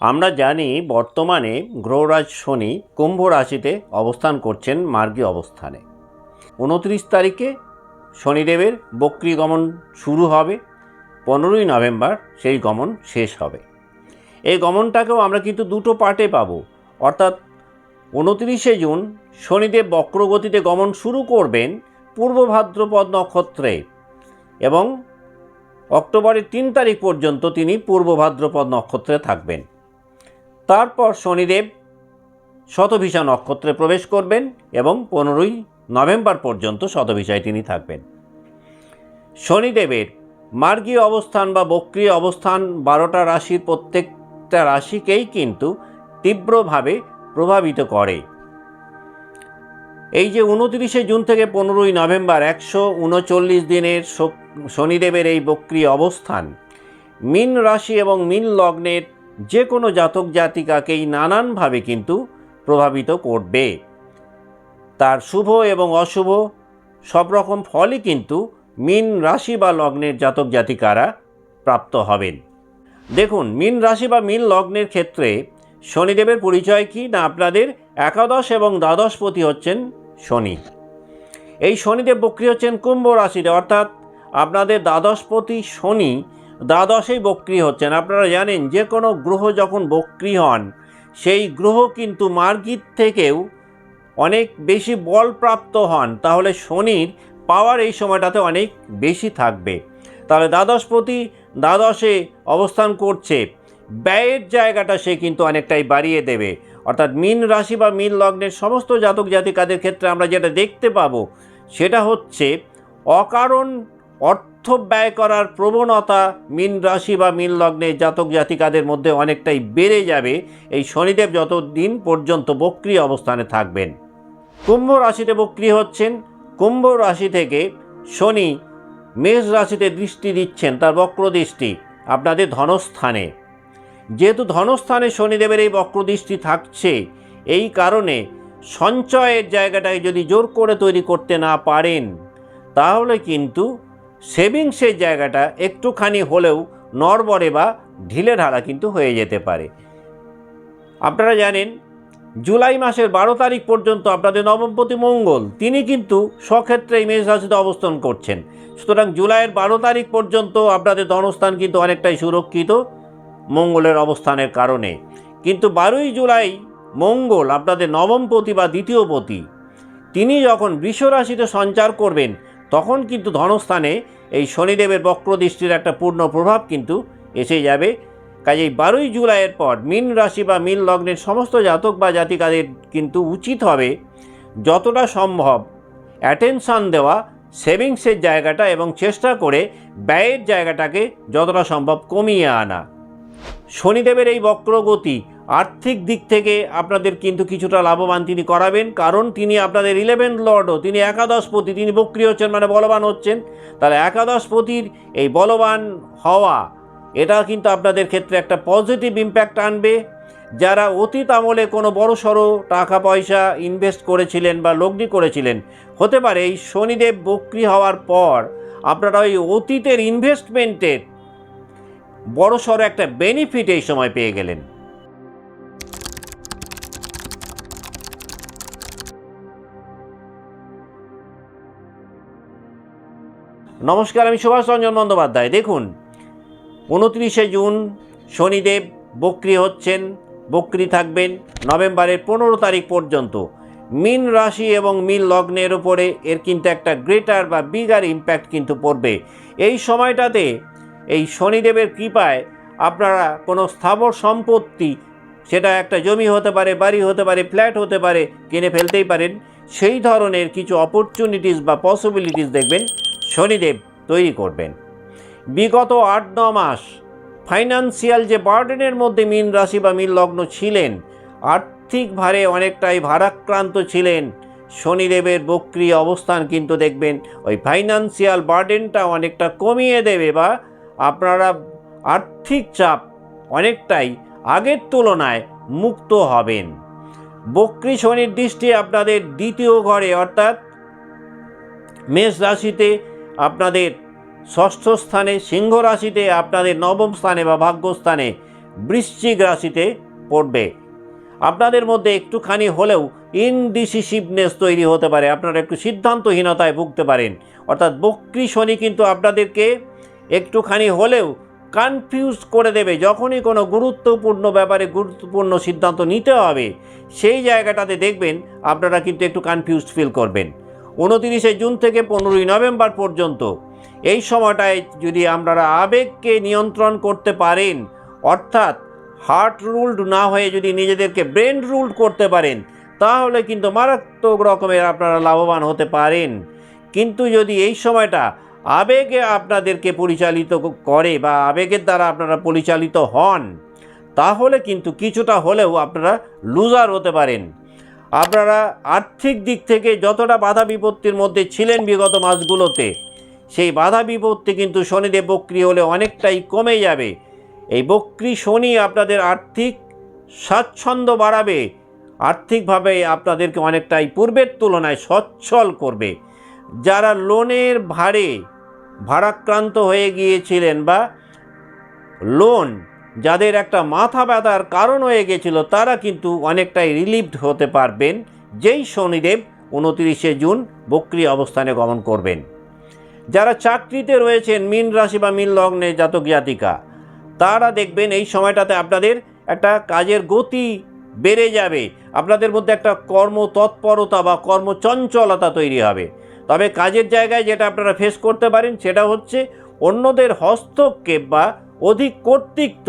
আমরা জানি বর্তমানে গ্রহরাজ শনি কুম্ভ রাশিতে অবস্থান করছেন মার্গী অবস্থানে। উনত্রিশ তারিখে শনিদেবের বক্রী গমন শুরু হবে, পনেরোই নভেম্বর সেই গমন শেষ হবে। এই গমনটাকেও আমরা কিন্তু দুটো পার্টে পাবো, অর্থাৎ উনত্রিশে জুন শনিদেব বক্রগতিতে গমন শুরু করবেন পূর্ব ভাদ্রপদ নক্ষত্রে এবং অক্টোবরের তিন তারিখ পর্যন্ত তিনি পূর্ব ভাদ্রপদ নক্ষত্রে থাকবেন। তারপর শনিদেব শতভিষা নক্ষত্রে প্রবেশ করবেন এবং পনেরোই নভেম্বর পর্যন্ত শতভিষায় তিনি থাকবেন। শনিদেবের মার্গীয় অবস্থান বা বক্রিয় অবস্থান বারোটা রাশির প্রত্যেকটা রাশিকেই কিন্তু তীব্রভাবে প্রভাবিত করে। এই যে উনত্রিশে জুন থেকে পনেরোই নভেম্বর একশো উনচল্লিশ দিনের শনিদেবের এই বক্রিয় অবস্থান, মিন রাশি এবং মিন লগ্নের যে কোনো জাতক জাতিকাকেই নানানভাবে কিন্তু প্রভাবিত করবে। তার শুভ এবং অশুভ সব রকম ফলই কিন্তু মিন রাশি বা লগ্নের জাতক জাতিকারা প্রাপ্ত হবেন। দেখুন, মিন রাশি বা মিন লগ্নের ক্ষেত্রে শনিদেবের পরিচয় কি না আপনাদের? একাদশ এবং দ্বাদশপতি হচ্ছেন শনি। এই শনিদেব বক্রী হচ্ছেন কুম্ভ রাশিতে, অর্থাৎ আপনাদের দ্বাদশপতি শনি দ্বাদশেই বক্রী হচ্ছেন। আপনারা জানেন, যে কোনো গ্রহ যখন বক্রী হন, সেই গ্রহ কিন্তু মার্গির থেকেও অনেক বেশি বলপ্রাপ্ত হন। তাহলে শনির পাওয়ার এই সময়টাতে অনেক বেশি থাকবে। তাহলে দ্বাদশপতি দ্বাদশে অবস্থান করছে। ব্যয়ের জায়গাটা সে কিন্তু অনেকটাই বাড়িয়ে দেবে। অর্থাৎ মিন রাশি বা মিন লগ্নের সমস্ত জাতক জাতিকাদের ক্ষেত্রে আমরা যেটা দেখতে পাবো, সেটা হচ্ছে অকারণ অর্থ ব্যয় করার প্রবণতা মিন রাশি বা মিন লগ্নে জাতক জাতিকাদের মধ্যে অনেকটাই বেড়ে যাবে। এই শনিদেব যতদিন পর্যন্ত বক্রি অবস্থানে থাকবেন। কুম্ভ রাশিতে বক্রি হচ্ছেন। কুম্ভ রাশি থেকে শনি মেষ রাশিতে দৃষ্টি দিচ্ছেন তার বক্র দৃষ্টি আপনাদের ধনস্থানে। যেহেতু ধনস্থানে শনিদেবের এই বক্রদৃষ্টি থাকছে, এই কারণে সঞ্চয়ের জায়গাটাকে যদি জোর করে তৈরি করতে না পারেন, তাহলে কিন্তু সেভিংসের জায়গাটা একটুখানি হলেও নড়বড়ে বা ঢিলে ঢালা কিন্তু হয়ে যেতে পারে। আপনারা জানেন, জুলাই মাসের বারো তারিখ পর্যন্ত আপনাদের নবমপতি মঙ্গল, তিনি কিন্তু স্বক্ষেত্রে এই মেষ রাশিতে অবস্থান করছেন। সুতরাং জুলাইয়ের বারো তারিখ পর্যন্ত আপনাদের ধনস্থান কিন্তু অনেকটাই সুরক্ষিত মঙ্গলের অবস্থানের কারণে। কিন্তু বারোই জুলাই মঙ্গল আপনাদের নবমপতি বা দ্বিতীয়পতি তিনি যখন বৃষ রাশিতে সঞ্চার করবেন তখন কিন্তু ধনস্থানে এই শনিদেবের বক্রদৃষ্টির একটা পূর্ণ প্রভাব কিন্তু এসে যাবে। কাজেই বারোই জুলাইয়ের পর মিন রাশি বা মিন লগ্নের সমস্ত জাতক বা জাতিকাদের কিন্তু উচিত হবে যতটা সম্ভব অ্যাটেনশান দেওয়া সেভিংসের জায়গাটা এবং চেষ্টা করে ব্যয়ের জায়গাটাকে যতটা সম্ভব কমিয়ে আনা। শনিদেবের এই বক্রগতি আর্থিক দিক থেকে আপনাদের কিন্তু কিছুটা লাভবান তিনি করাবেন, কারণ তিনি আপনাদের ইলেভেন লর্ডও তিনি একাদশপতি, তিনি বক্রি হচ্ছেন মানে বলবান হচ্ছেন। তাহলে একাদশপতির এই বলবান হওয়া, এটা কিন্তু আপনাদের ক্ষেত্রে একটা পজিটিভ ইম্প্যাক্ট আনবে। যারা অতীত আমলে কোনো বড় সড়ো টাকা পয়সা ইনভেস্ট করেছিলেন বা লগ্নি করেছিলেন, হতে পারে এই শনিদেব বক্রি হওয়ার পর আপনারা ওই অতীতের ইনভেস্টমেন্টের বড় সড়ো একটা বেনিফিট এই সময় পেয়ে গেলেন। নমস্কার, আমি সুভাষ রঞ্জন বন্দ্যোপাধ্যায়। দেখুন, উনত্রিশে জুন শনিদেব বক্রি হচ্ছেন, বক্রি থাকবেন নভেম্বরের পনেরো তারিখ পর্যন্ত। মিন রাশি এবং মিন লগ্নের উপরে এর কিন্তু একটা গ্রেটার বা বিগার ইম্প্যাক্ট কিন্তু পড়বে। এই সময়টাতে এই শনিদেবের কৃপায় আপনারা কোনো স্থাবর সম্পত্তি, সেটা একটা জমি হতে পারে, বাড়ি হতে পারে, ফ্ল্যাট হতে পারে, কিনে ফেলতেই পারেন। সেই ধরনের কিছু অপরচুনিটিস বা পসিবিলিটিস দেখবেন। শনিদেব তৈরি করবেন। বিগত আট, ন মাস ফাইন্যান্সিয়াল যে বার্ডেনের মধ্যে মীন রাশি বা মীন লগ্ন ছিলেন, আর্থিক ভারে অনেকটাই ভারাক্রান্ত ছিলেন। শনিদেবের বক্রি অবস্থান কিন্তু দেখবেন, ওই ফাইন্যান্সিয়াল বার্ডেনটা অনেকটা কমিয়ে দেবে বা আপনারা আর্থিক চাপ অনেকটাই আগের তুলনায় মুক্ত হবেন। বক্রি শনির দৃষ্টি আপনাদের দ্বিতীয় ঘরে, অর্থাৎ মেষ রাশিতে আপনাদের ষষ্ঠ স্থানে সিংহ রাশিতে আপনাদের নবম স্থানে বা ভাগ্যস্থানে বৃশ্চিক রাশিতে পড়বে। আপনাদের মধ্যে একটুখানি হলেও ইনডিসিসিভনেস তৈরি হতে পারে। আপনারা একটু সিদ্ধান্তহীনতায় ভুগতে পারেন। অর্থাৎ বক্রি শনি কিন্তু আপনাদেরকে একটুখানি হলেও কনফিউজ করে দেবে। যখনই কোনো গুরুত্বপূর্ণ ব্যাপারে গুরুত্বপূর্ণ সিদ্ধান্ত নিতে হবে, সেই জায়গাটাতে দেখবেন আপনারা কিন্তু একটু কনফিউজড ফিল করবেন। উনতিরিশে জুন থেকে পনেরোই নভেম্বর পর্যন্ত। এই সময়টায় যদি আপনারা আবেগকে নিয়ন্ত্রণ করতে পারেন, অর্থাৎ হার্ট রুলড না হয়ে যদি নিজেদেরকে ব্রেন রুলড করতে পারেন, তাহলে কিন্তু মারাত্মক রকমের আপনারা লাভবান হতে পারেন। কিন্তু যদি এই সময়টা আবেগে আপনাদেরকে পরিচালিত করে বা আবেগের দ্বারা আপনারা পরিচালিত হন, তাহলে কিন্তু কিছুটা হলেও আপনারা লুজার হতে পারেন। আপনারা আর্থিক দিক থেকে যতটা বাধা বিপত্তির মধ্যে ছিলেন বিগত মাসগুলোতে, সেই বাধা বিপত্তি কিন্তু শনিদেব বক্রি হলে অনেকটাই কমে যাবে। এই বক্রি শনি আপনাদের আর্থিক স্বাচ্ছন্দ্য বাড়াবে, আর্থিকভাবে আপনাদেরকে অনেকটাই পূর্বের তুলনায় সচ্ছল করবে। যারা লোনের ভারে ভারাক্রান্ত হয়ে গিয়েছিলেন বা লোন যাদের একটা মাথা ব্যথার কারণ হয়ে গেছিল, তারা কিন্তু অনেকটাই রিলিভড হতে পারবেন। যেই শনিদেব উনতিরিশে জুন বক্রি অবস্থানে গমন করবেন। যারা চাকরিতে রয়েছেন, মীন রাশি বা মীন লগ্নে জাতক জাতিকা, তারা দেখবেন এই সময়টাতে আপনাদের একটা কাজের গতি বেড়ে যাবে। আপনাদের মধ্যে একটা কর্ম তৎপরতা বা কর্মচঞ্চলতা তৈরি হবে। তবে কাজের জায়গায় যেটা আপনারা ফেস করতে পারেন, সেটা হচ্ছে অন্যদের হস্তক্ষেপ বা অধিক কর্তৃত্ব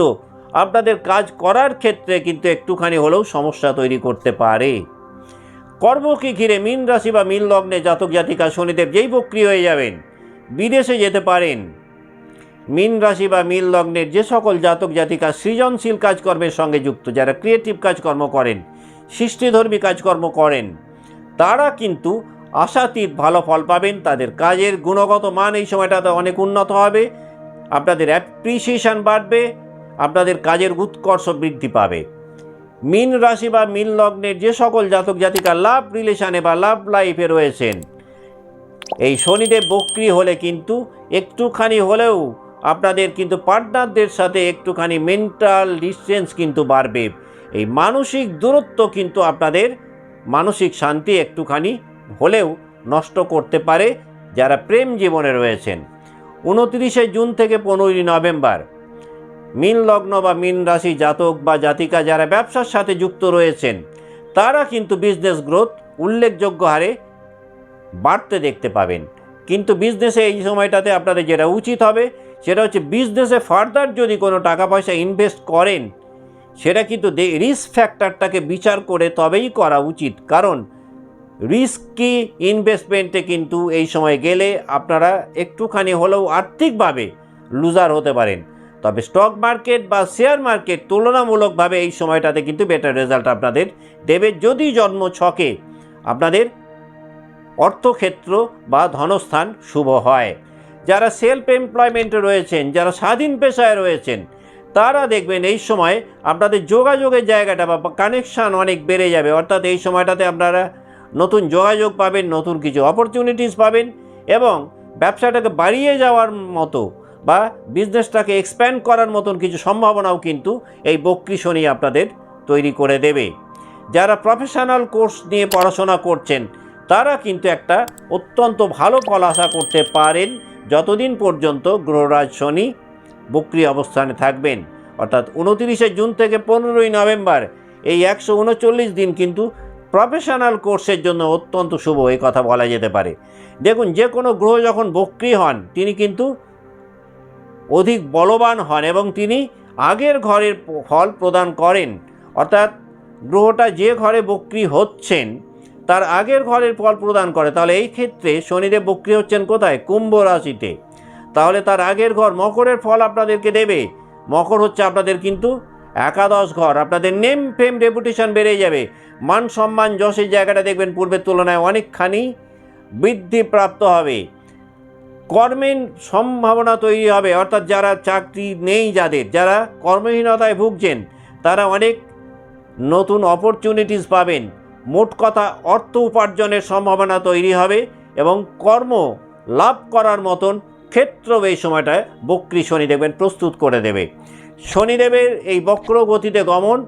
আপনাদের কাজ করার ক্ষেত্রে কিন্তু একটুখানি হলেও সমস্যা তৈরি করতে পারে। কর্মকে ঘিরে মীন রাশি বা মীন লগ্নে জাতক জাতিকা শনিদেব যেই বক্রি হয়ে যাবেন, বিদেশে যেতে পারেন। মীন রাশি বা মীন লগ্নের যে সকল জাতক জাতিকা সৃজনশীল কাজকর্মের সঙ্গে যুক্ত, যারা ক্রিয়েটিভ কাজকর্ম করেন, সৃষ্টিধর্মী কাজকর্ম করেন, তারা কিন্তু আশাতীত ভালো ফল পাবেন, তাদের কাজের গুণগত মান এই সময়টাতে অনেক উন্নত হবে। আপনাদের অ্যাপ্রিসিয়েশন বাড়বে, আপনাদের কাজের উৎকর্ষ বৃদ্ধি পাবে। মিন রাশি বা মিন লগ্নের যে সকল জাতক জাতিকা লাভ রিলেশনে বা লাভ লাইফে রয়েছেন, এই শনিদেব বক্রি হলে কিন্তু একটুখানি হলেও আপনাদের কিন্তু পার্টনারদের সাথে একটুখানি মেন্টাল ডিস্টেন্স কিন্তু বাড়বে। এই মানসিক দূরত্ব কিন্তু আপনাদের মানসিক শান্তি একটুখানি হলেও নষ্ট করতে পারে, যারা প্রেম জীবনে রয়েছেন। উনত্রিশে জুন থেকে পনেরোই নভেম্বর। মীন লগ্ন বা মীন রাশি জাতক বা জাতিকা যারা ব্যবসার সাথে যুক্ত রয়েছেন, তারা কিন্তু বিজনেস গ্রোথ উল্লেখযোগ্য হারে বাড়তে দেখতে পাবেন। কিন্তু বিজনেসে এই সময়টাতে আপনাদের যেটা উচিত হবে, সেটা হচ্ছে বিজনেসে ফার্দার যদি কোনো টাকা পয়সা ইনভেস্ট করেন, সেটা কিন্তু রিস্ক ফ্যাক্টরটাকে বিচার করে তবেই করা উচিত। কারণ রিস্কি ইনভেস্টমেন্টে কিন্তু এই সময় গেলে আপনারা একটুখানি হলেও আর্থিকভাবে লুজার হতে পারেন। তবে স্টক মার্কেট বা শেয়ার মার্কেট তুলনামূলকভাবে এই সময়টাতে কিন্তু বেটার রেজাল্ট আপনাদের দেবে যদি জন্ম ছকে আপনাদের অর্থক্ষেত্র বা ধনস্থান শুভ হয়। যারা সেলফ এমপ্লয়মেন্টে রয়েছেন, যারা স্বাধীন পেশায় রয়েছেন, তারা দেখবেন এই সময় আপনাদের যোগাযোগের জায়গাটা বা কানেকশান অনেক বেড়ে যাবে। অর্থাৎ এই সময়টাতে আপনারা নতুন যোগাযোগ পাবেন, নতুন কিছু অপরচুনিটিস পাবেন এবং ব্যবসাটাকে বাড়িয়ে যাওয়ার মতো বা বিজনেসটাকে এক্সপ্যান্ড করার মতন কিছু সম্ভাবনাও কিন্তু এই বক্রি শনি আপনাদের তৈরি করে দেবে। যারা প্রফেশনাল কোর্স নিয়ে পড়াশোনা করছেন, তারা কিন্তু একটা অত্যন্ত ভালো ফল আশা করতে পারেন যতদিন পর্যন্ত গ্রহরাজ শনি বক্রি অবস্থানে থাকবেন। অর্থাৎ উনতিরিশে জুন থেকে পনেরোই নভেম্বর এই একশো উনচল্লিশ দিন কিন্তু প্রফেশনাল কোর্সের জন্য অত্যন্ত শুভ এই কথা বলা যেতে পারে। দেখুন, যে কোনো গ্রহ যখন বক্রী হন, তিনি কিন্তু অধিক বলবান হন এবং তিনি আগের ঘরের ফল প্রদান করেন। অর্থাৎ গ্রহটা যে ঘরে বক্রী হচ্ছেন, তার আগের ঘরের ফল প্রদান করে। তাহলে এই ক্ষেত্রে শনিদেব বক্রি হচ্ছেন কোথায়? কুম্ভ রাশিতে। তাহলে তার আগের ঘর মকরের ফল আপনাদেরকে দেবে। মকর হচ্ছে আপনাদের কিন্তু একাদশ ঘর। আপনাদের নেম, ফেম রেপুটেশন বেড়ে যাবে। মান, সম্মান যশের জায়গাটা দেখবেন পূর্বের তুলনায় অনেকখানি বৃদ্ধিপ্রাপ্ত হবে। কর্মের সম্ভাবনা তৈরি হবে। অর্থাৎ যারা চাকরি নেই যাদের, যারা কর্মহীনতায় ভুগছেন, তারা অনেক নতুন অপরচুনিটিস পাবেন। মোট কথা, অর্থ উপার্জনের সম্ভাবনা তৈরি হবে এবং কর্ম লাভ করার মতন ক্ষেত্র এই সময়টায় বক্রি শনি দেখবেন প্রস্তুত করে দেবে। শনিদেবের এই বক্র গতিতে গমন,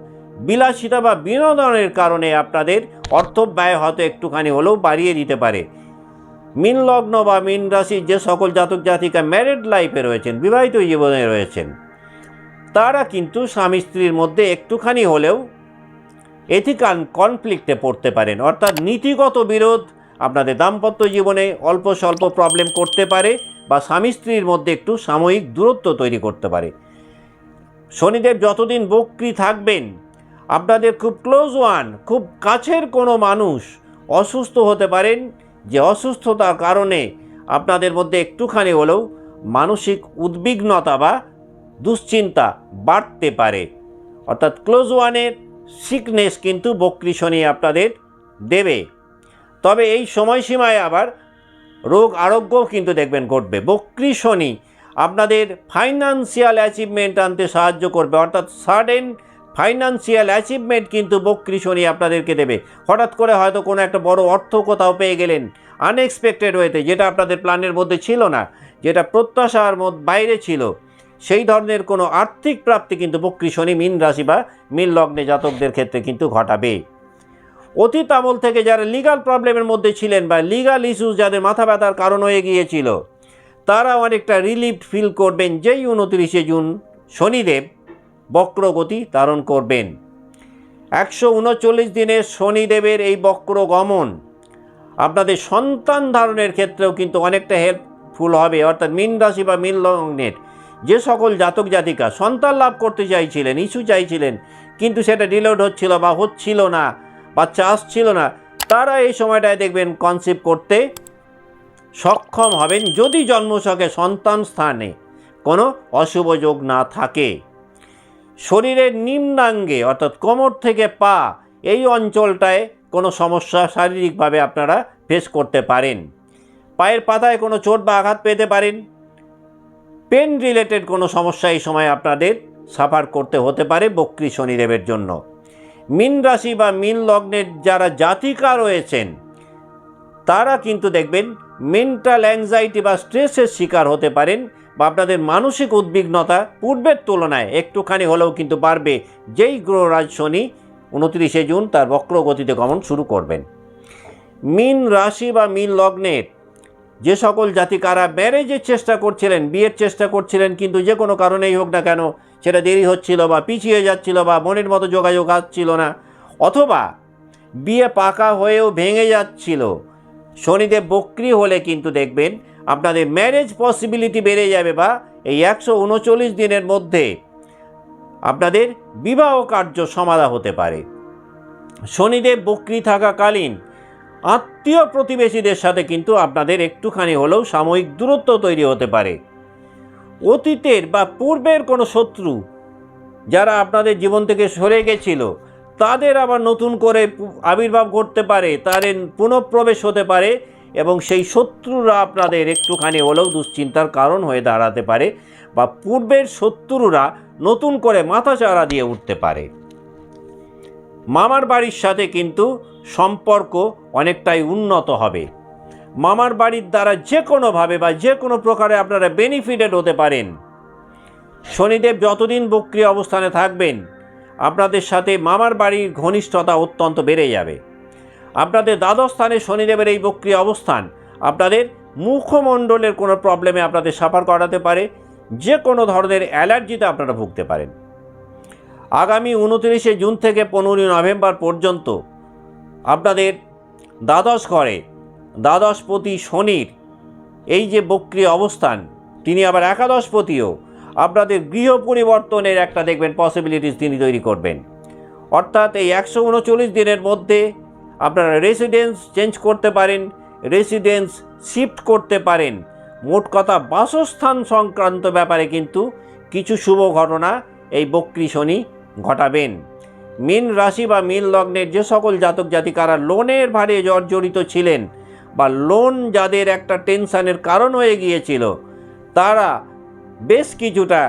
বিলাসিতা বা বিনোদনের কারণে আপনাদের অর্থ ব্যয় হয়তো একটুখানি হলেও বাড়িয়ে দিতে পারে। মিন লগ্ন বা মিন রাশির যে সকল জাতক জাতিকা ম্যারিড লাইফে রয়েছেন, বিবাহিত জীবনে রয়েছেন, তারা কিন্তু স্বামী স্ত্রীর মধ্যে একটুখানি হলেও এথিক্যাল কনফ্লিক্টে পড়তে পারেন। অর্থাৎ নীতিগত বিরোধ আপনাদের দাম্পত্য জীবনে অল্প স্বল্প প্রবলেম করতে পারে বা স্বামী স্ত্রীর মধ্যে একটু সাময়িক দূরত্ব তৈরি করতে পারে। শনিদেব যতদিন বক্রি থাকবেন, আপনাদের খুব ক্লোজ ওয়ান খুব কাছের কোনো মানুষ অসুস্থ হতে পারেন। যে অসুস্থতার কারণে আপনাদের মধ্যে একটুখানি হলেও মানসিক উদ্বিগ্নতা বা দুশ্চিন্তা বাড়তে পারে। অর্থাৎ ক্লোজ ওয়ানের সিকনেস কিন্তু বক্রি শনি আপনাদের দেবে। তবে এই সময়সীমায় আবার রোগ আরোগ্যও কিন্তু দেখবেন ঘটবে। বক্রি শনি আপনাদের ফাইন্যান্সিয়াল অ্যাচিভমেন্ট আনতে সাহায্য করবে। অর্থাৎ সাডেন ফাইন্যান্সিয়াল অ্যাচিভমেন্ট কিন্তু বক্রি শনি আপনাদেরকে দেবে। হঠাৎ করে হয়তো কোনো একটা বড় অর্থ কোথাও পেয়ে গেলেন আনএক্সপেক্টেড ওয়েতে যেটা আপনাদের প্ল্যানের মধ্যে ছিল না, যেটা প্রত্যাশার মধ্যে বাইরে ছিল। সেই ধরনের কোনো আর্থিক প্রাপ্তি কিন্তু বক্রি শনি মীন রাশি বা মীন লগ্নে জাতকদের ক্ষেত্রে কিন্তু ঘটাবে। অতীত আমল থেকে যারা লিগাল প্রবলেমের মধ্যে ছিলেন বা লিগাল ইস্যুস যাদের মাথা ব্যথার কারণ হয়ে গিয়েছিল তারা অনেকটা রিলিফ ফিল করবেন যেই উনত্রিশে জুন শনিদেব বক্রগতি ধারণ করবেন। একশো উনচল্লিশ দিনের শনিদেবের এই বক্র গমন আপনাদের সন্তান ধারণের ক্ষেত্রেও কিন্তু অনেকটা হেল্পফুল হবে, অর্থাৎ মিন রাশি বা মিন লগ্নের যে সকল জাতক জাতিকা সন্তান লাভ করতে চাইছিলেন ইস্যু চাইছিলেন, কিন্তু সেটা ডিলোড হচ্ছিল বা হচ্ছিল না, বাচ্চা আসছিল না, তারা এই সময়টায় দেখবেন কনসেপ্ট করতে সক্ষম হবেন যদি জন্মছকে সন্তান স্থানে কোনো অশুভ যোগ না থাকে। শরীরের নিম্নাঙ্গে অর্থাৎ কোমর থেকে পা এই অঞ্চলটায় কোনো সমস্যা শারীরিকভাবে আপনারা ফেস করতে পারেন। পায়ের পাতায় কোনো চোট বা আঘাত পেতে পারেন। পেন রিলেটেড কোনো সমস্যা এই সময় আপনাদের সাফার করতে হতে পারে বক্রি শনিদেবের জন্য। মিন রাশি বা মিন লগ্নের যারা জাতিকা রয়েছেন, তারা কিন্তু দেখবেন মেন্টাল অ্যাংজাইটি বা স্ট্রেসের শিকার হতে পারেন বা আপনাদের মানসিক উদ্বিগ্নতা পূর্বের তুলনায় একটুখানি হলেও কিন্তু বাড়বে। যেই গ্রহরাজ শনি উনত্রিশে জুন তার বক্রগতিতে গমন শুরু করবেন। মিন রাশি বা মিন লগ্নের যে সকল জাতিকারা ম্যারেজের চেষ্টা করছিলেন, বিয়ের চেষ্টা করছিলেন, কিন্তু যে কোনো কারণেই হোক না কেন সেটা দেরি হচ্ছিল বা পিছিয়ে যাচ্ছিল বা মনের মতো যোগাযোগ আসছিল না, অথবা বিয়ে পাকা হয়েও ভেঙে যাচ্ছিল। শনিদেব বক্রি হলে কিন্তু দেখবেন আপনাদের ম্যারেজ পসিবিলিটি বেড়ে যাবে বা এই একশো উনচল্লিশ দিনের মধ্যে আপনাদের বিবাহ কার্য সমাধা হতে পারে। শনিদেব বক্রি থাকাকালীন আত্মীয় প্রতিবেশীদের সাথে কিন্তু আপনাদের একটুখানি হলেও সাময়িক দূরত্ব তৈরি হতে পারে। অতীতের বা পূর্বের কোনো শত্রু যারা আপনাদের জীবন থেকে সরে গেছিল তাদের আবার নতুন করে আবির্ভাব ঘটতে পারে, তাদের পুনঃপ্রবেশ হতে পারে এবং সেই শত্রুরা আপনাদের একটুখানি হলেও দুশ্চিন্তার কারণ হয়ে দাঁড়াতে পারে বা পূর্বের শত্রুরা নতুন করে মাথা মাথাচাড়া দিয়ে উঠতে পারে। মামার বাড়ির সাথে কিন্তু সম্পর্ক অনেকটাই উন্নত হবে। মামার বাড়ির দ্বারা যে কোনোভাবে বা যে কোনো প্রকারে আপনারা বেনিফিটেড হতে পারেন। শনিদেব যতদিন বক্রি অবস্থানে থাকবেন আপনাদের সাথে মামার বাড়ির ঘনিষ্ঠতা অত্যন্ত বেড়ে যাবে। আপনাদের দ্বাদশ স্থানে শনিদেবের এই বক্রি অবস্থান আপনাদের মুখমণ্ডলের কোনো প্রবলেমে আপনাদের সাফার করাতে পারে, যে কোনো ধরনের অ্যালার্জিতে আপনারা ভুগতে পারেন। আগামী উনত্রিশে জুন থেকে পনেরোই নভেম্বর পর্যন্ত আপনাদের দ্বাদশ ঘরে দ্বাদশপতি শনির এই যে বক্রি অবস্থান, তিনি আবার একাদশপতিও আপনাদের গৃহ পরিবর্তনের একটা দেখবেন পসিবিলিটিস তিনি তৈরি করবেন। অর্থাৎ এই একশো উনচল্লিশ দিনের মধ্যে আপনারা রেসিডেন্স চেঞ্জ করতে পারেন রেসিডেন্স শিফট করতে পারেন। মোট কথা বাসস্থান সংক্রান্ত ব্যাপারে কিন্তু কিছু শুভ ঘটনা এই বক্রি শনি ঘটাবেন। মীন রাশি বা মীন লগ্নের যে সকল জাতক জাতিকারা লোনের ভারে জর্জরিত ছিলেন বা লোন যাদের একটা টেনশানের কারণ হয়ে গিয়েছিল, তারা বেশ কিছুটা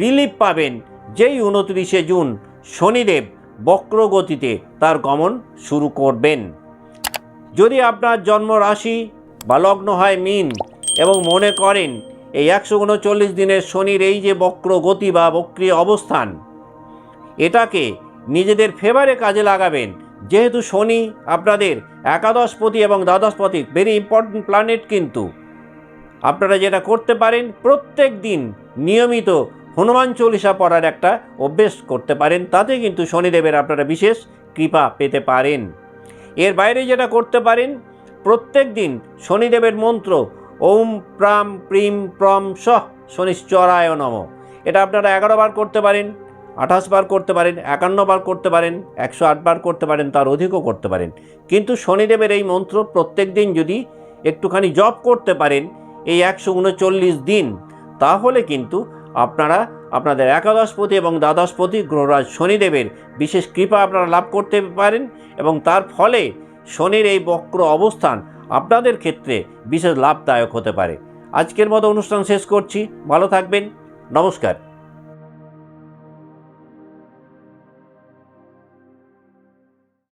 রিলিফ পাবেন যেই উনত্রিশে জুন শনিদেব বক্রগতিতে তার গমন শুরু করবেন। যদি আপনার জন্ম রাশি বা লগ্ন হয় মিন এবং মনে করেন এই একশো উনচল্লিশ দিনের শনির এই যে বক্র গতি বা বক্রিয় অবস্থান, এটাকে নিজেদের ফেভারে কাজে লাগাবেন। যেহেতু শনি আপনাদের একাদশপতি এবং দ্বাদশপতি ভেরি ইম্পর্টেন্ট প্ল্যানেট কিন্তু। আপনারা যেটা করতে পারেন, প্রত্যেক দিন নিয়মিত হনুমান চল্লিশা পড়ার একটা অভ্যেস করতে পারেন। তাতে কিন্তু শনিদেবের আপনারা বিশেষ কৃপা পেতে পারেন। এর বাইরে যেটা করতে পারেন, প্রত্যেক দিন শনিদেবের মন্ত্র, ওম প্রাম প্রিম প্রম সহ শনিশ্চরায় নম। এটা আপনারা এগারো বার করতে পারেন, আঠাশ বার করতে পারেন, একান্ন বার করতে পারেন, একশো আট বার করতে পারেন, তার অধিকও করতে পারেন। কিন্তু শনিদেবের এই মন্ত্র প্রত্যেক দিন যদি একটুখানি জপ করতে পারেন এই একশো উনচল্লিশ দিন, তাহলে কিন্তু আপনারা আপনাদের একাদশপতি এবং দ্বাদশপতি গ্রহরাজ শনিদেবের বিশেষ কৃপা আপনারা লাভ করতে পারেন এবং তার ফলে শনির এই বক্র অবস্থান আপনাদের ক্ষেত্রে বিশেষ লাভদায়ক হতে পারে। আজকের মতো অনুষ্ঠান শেষ করছি। ভালো থাকবেন। নমস্কার।